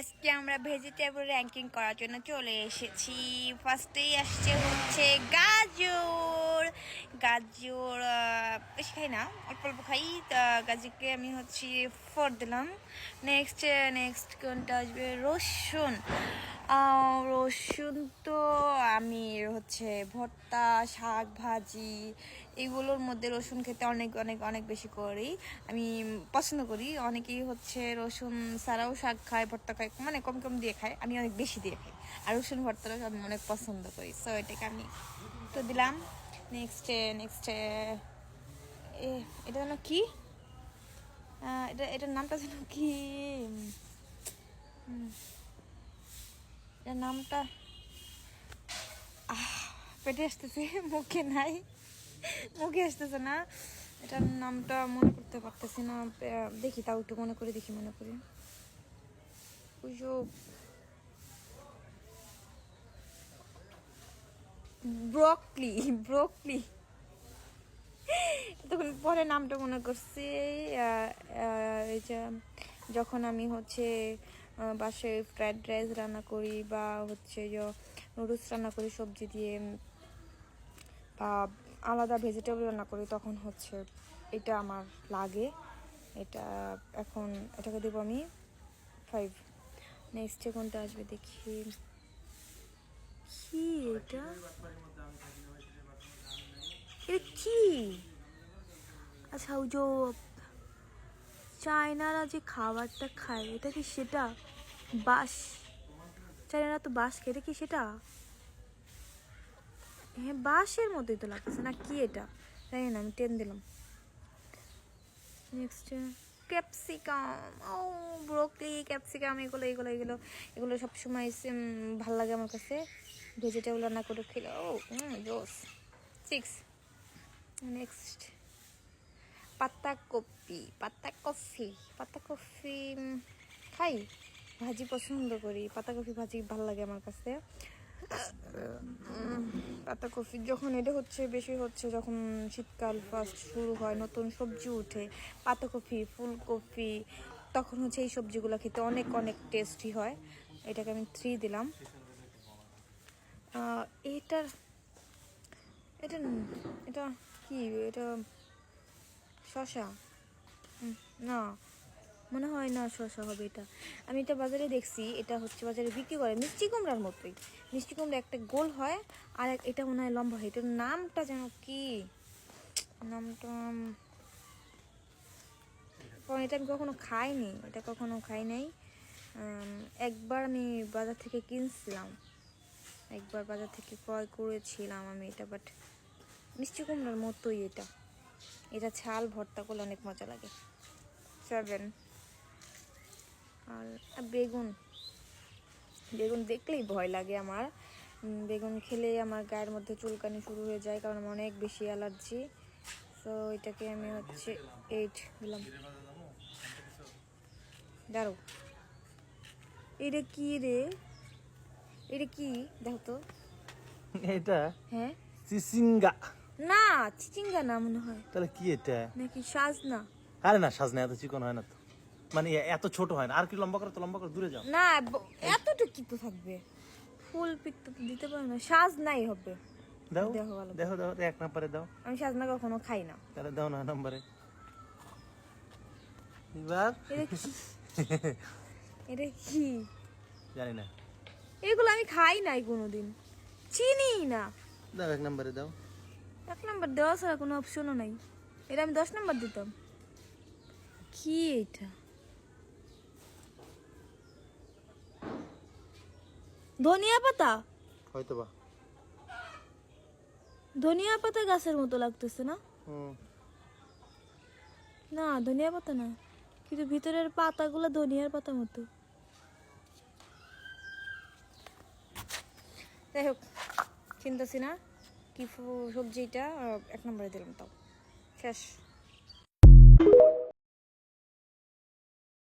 আজকে আমরা vegetable ranking করার জন্য চলে এসেছি। ফার্স্টেই আসছে হচ্ছে গাজর। গাজর বেশি খাই না, অল্প অল্প খাই। তা গাজরকে আমি হচ্ছে ফোর দিলাম। নেক্সট নেক্সট কোনটা আসবে? রসুন। রসুন তো আমি হচ্ছে ভর্তা, শাক ভাজি, এগুলোর মধ্যে রসুন খেতে অনেক অনেক অনেক বেশি করি। আমি পছন্দ করি। অনেকেই হচ্ছে রসুন ছাড়াও শাক খায়, ভর্তা খায় মানে কম কম দিয়ে খায়। আমি অনেক বেশি দিয়ে খাই। আর রসুন ভর্তাটা আমি অনেক পছন্দ করি। সো এটাকে আমি তো দিলাম। নেক্সট নেক্সট এটা যেন কি? এটা, এটার নামটা যেন কি? এটার নামটা পেটে আসতেছে, মুখে নাই, মুখে আসতেছে না। এটার নামটা মনে করতে পারতেছি না দেখি তাও একটু মনে করে দেখি, মনে করি। যে ব্রকলি ব্রকলি। তখন পরে নামটা মনে করছি এই যে যখন আমি হচ্ছে বাসায় ফ্রাইড রাইস রান্না করি বা হচ্ছে নুডলস রান্না করি, সবজি দিয়ে বা আলাদা ভেজিটেবল রান্না করি, তখন হচ্ছে এটা আমার লাগে। এটা এখন, এটাকে দেবো আমি ফাইভ নেক্সটে কোনটা আসবে দেখি। কি এটা? এটা কি? আচ্ছা ওই যে চায়নারা যে খাবারটা খায়, এটা কি সেটা? বাস চায়নারা তো বাস এটা কি সেটা? হ্যাঁ বাঁশের মতোই তো লাগতেছে, না কি এটা? জানি না, আমি টেন দিলাম। নেক্সট ক্যাপসিকাম ও ব্রোকলি ক্যাপসিকাম এগুলো এগুলো এগুলো এগুলো সবসময় সেম ভালো লাগে আমার কাছে। ভেজিটেবল রান্না করে খেলে ও জোস সিক্স নেক্সট পাতা কপি পাতা কফি পাতা কফি খাই ভাজি পছন্দ করি। পাতা কফি ভাজি ভালো লাগে আমার কাছে। উম, পাতা কফি যখন এটা হচ্ছে বেশি হচ্ছে যখন শীতকাল ফার্স্ট শুরু হয় নতুন সবজি উঠে পাতাকপি ফুলকপি তখন হচ্ছে এই সবজিগুলো খেতে অনেক অনেক টেস্টি হয়। এটাকে আমি থ্রি দিলাম। এটার এটা এটা কি? এটা শশা? না, মনে হয় না শশা হবে এটা। আমি এটা বাজারে দেখছি, এটা হচ্ছে বাজারে বিক্রি করে মিষ্টি কুমড়ার মতোই। মিষ্টি কুমড়া একটা গোল হয়, আর এটা মনে হয় লম্বা হয়। এটার নামটা যেন কি? নামটা কারণ এটা আমি কখনো খাইনি, এটা কখনো খাই নাই। একবার আমি বাজার থেকে কিনছিলাম। একবার বাজার থেকে ক্রয় করেছিলাম আমি এটা বাট মিষ্টি কুমড়ার মতোই এটা। এটা ছাল ভর্তা করলে অনেক মজা লাগে। সেভেন আর বেগুন। বেগুন দেখলেই ভয় লাগে আমার। বেগুন খেলে আমার গায়ের মধ্যে চুলকানি শুরু হয়ে যায় কারণ আমার অনেক বেশি অ্যালার্জি। তো এটাকে আমি হচ্ছে এইট দিলাম। দাঁড়ো এটা কি রে? এটা কি? দেখো তো। এটা হ্যাঁ? চিচিঙ্গা না চিচিঙ্গা না মনে হয়। তাহলে কি এটা? নাকি সাজনা? আরে না সাজনা এত চিকন হয় না তো। মানে এত ছোট হয় না। আর কি লম্বা করে তো লম্বা করে দূরে যাও। না এতটুকু কি তো থাকবে। ফুল পিক তো দিতে পারো না। সাজ নাই হবে। দাও দেখো দাও এক নাম্বারে দাও। আমি সাজনা কখনো খাই না। তাহলে দাও না নাম্বারে। এবার এটা কি? জানি না। এগুলো আমি খাই নাই কোনোদিন। চিনি না। দাও এক নম্বরে দাও। এক নম্বর দেওয়া ছাড়া কোনো অপশনও নাই। এটা আমি দশ নম্বর দিতাম। কি এটা? ধনিয়া পাতা? হয়তো বা। ধনিয়া পাতা গাছের মতো লাগতেছে না? না ধনিয়া পাতা না। কিন্তু ভিতরের পাতাগুলো ধনিয়ার পাতা মতো। যাই হোক চিন্তাছি না। কি সবজিটা এক নম্বরে দিলাম তাও। শেষ।